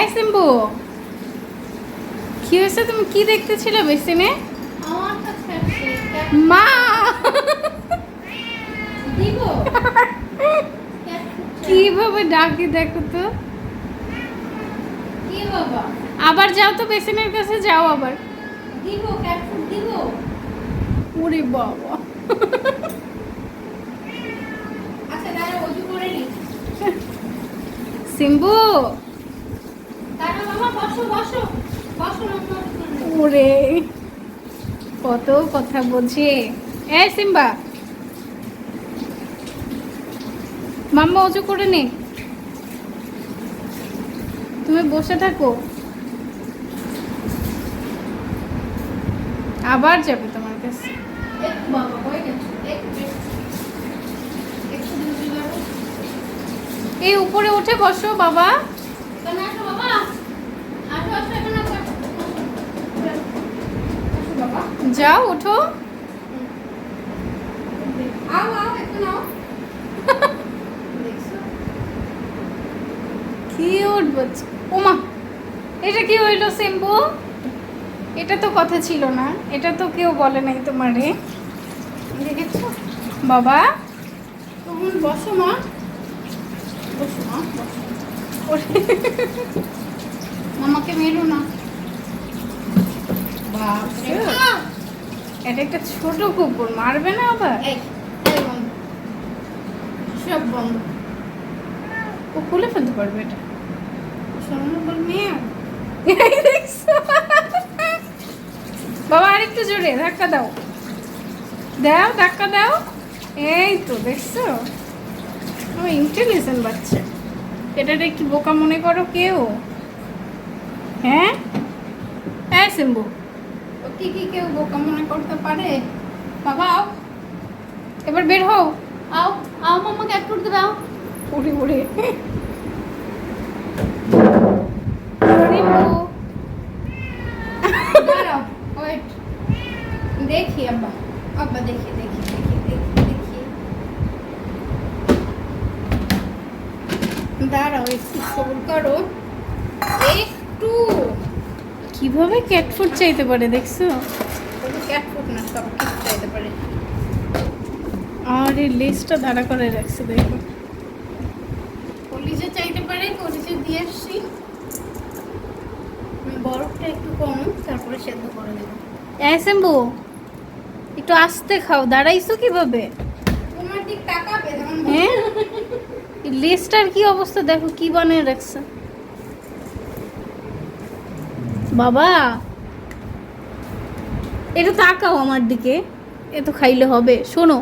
এই সিম্বু। কি হয়েছে? তুমি কি দেখতেছিলে বেসিনে। মা! কীভাবে ডাকি দেখো তো। আবার যাও তো বেসিনের কাছে যাও আবার। ওরে বাবা। আচ্ছা সিম্বু দাঁড়া বাবা বসো বসো বসো না ওজু করে নি। ওরে কত কথা বোঝে এ সিম্বা। মাম্মা অজু করে নে। তুমি বসে থাকো। আবার যাবে তোমার কাছে। এই উপরে উঠে বসো বাবা। বাবা। যাও ওঠো কিউট বাচ্চা ওমা এটা কি হইল সিম্বু? এটা তো কথা ছিল না এটা তো কেউ বলে নাই তোমারে। দেখেছ? বাবা। তখন বসো মা। বসো মা বসো। মামাকে মেরো না। বাপরে। এটা একটা ছোট কুকুর মারবে না আবার? সব বন্ধ। ও খুলে ফেলতে পারবে এটা। বল মেয়ে? বাবা আরেকটু জোরে ধাক্কা দাও। দাও ধাক্কা দাও। এই তো দেখছ? ইন্টেলিজেন্ট বাচ্চা। এটারে কি বোকা মনে করো কেউ? হ্যাঁ? হ্যাঁ সিম্বু। কি কি কেউ বোকা মনে করতে পারে? বাবা আও। এবার বের হও। আও আও মামাকে এক করতে দাও। উড়ে উড়ে। দেখি আব্বা। আব্বা দেখি দেখি দেখি দেখি দেখি। দাঁড়াও একটু সবর করো। একটু কীভাবে ক্যাট ফুড চাইতে পারে দেখছ? ক্যাট ফুট না সব কিছু চাইতে পারে। আর এই লেজটা দাঁড়া করে রাখছে দেখো। কলিজে চাইতে পারে কলিজে দিয়ে আসছি। বরফটা একটু কম তারপরে সেদ্ধ করে দেবো অ্যাসেম্বু একটু আস্তে খাও দাঁড়াইছো কীভাবে? তোমার দিক তাকাবে হ্যাঁ? লেজটার কি অবস্থা দেখো কি বানিয়ে রাখছে। বাবা। এটা তাকাও আমার দিকে। এ তো খাইলে হবে। শোনো